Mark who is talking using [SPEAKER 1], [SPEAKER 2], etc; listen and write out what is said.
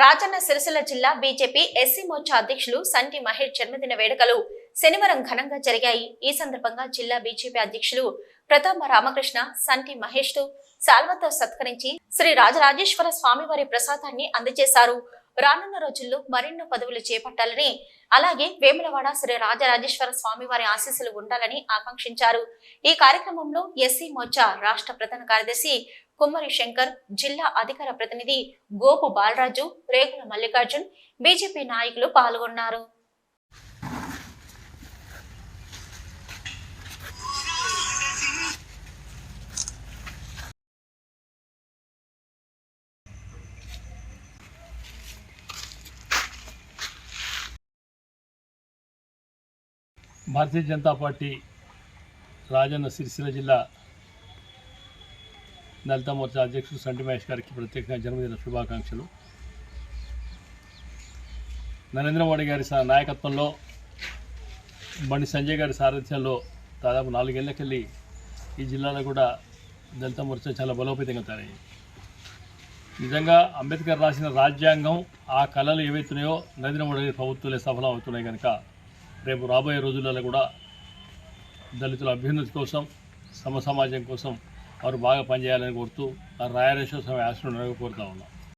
[SPEAKER 1] రాజన్న సిరిసిల్ల జిల్లా BJP SC Morcha అధ్యక్షులు సంటి మహేష్ జన్మదిన వేడుకలు శనివారం ఘనంగా జరిగాయి. ఈ సందర్భంగా జిల్లా బీజేపీ అధ్యక్షులు ప్రతాప రామకృష్ణ సంటి మహేష్తో సాల్వతో సత్కరించి శ్రీ రాజరాజేశ్వర స్వామివారి ప్రసాదాన్ని అందజేశారు. రానున్న రోజుల్లో మరిన్ని పదవులు చేపట్టాలని అలాగే వేములవాడ శ్రీ రాజరాజేశ్వర స్వామి వారి ఆశీస్సులు ఉండాలని ఆకాంక్షించారు. ఈ కార్యక్రమంలో ఎస్సీ మోర్చా రాష్ట్ర ప్రధాన కార్యదర్శి కుమ్మరి శంకర్ జిల్లా అధికార ప్రతినిధి గోపు బాలరాజు రేగుల మల్లికార్జున్ బీజేపీ నాయకులు పాల్గొన్నారు.
[SPEAKER 2] భారతీయ జనతా పార్టీ రాజన్న సిరిసిల్ల జిల్లా దళిత మోర్చా అధ్యక్షుడు సంటి మహేష్ గారికి ప్రత్యేకంగా జన్మదిన శుభాకాంక్షలు. నరేంద్ర మోడీ గారి నాయకత్వంలో బండి సంజయ్ గారి సారథ్యంలో దాదాపు నాలుగేళ్ళకెళ్ళి ఈ జిల్లాలో కూడా దళిత మోర్చా చాలా బలోపేతంగా తయారయ్యాయి. నిజంగా అంబేద్కర్ రాసిన రాజ్యాంగం ఆ కళలు ఏవైతున్నాయో నరేంద్ర మోడీ ప్రభుత్వాలే సఫలం అవుతున్నాయి కనుక రేపు రాబోయే రోజులలో కూడా దళితుల అభ్యున్నతి కోసం సమ సమాజం కోసం వారు బాగా పనిచేయాలని కోరుతూ ఆ రాయరేశ్వర స్వామి ఆశ్రమం కోరుతా ఉన్నాం.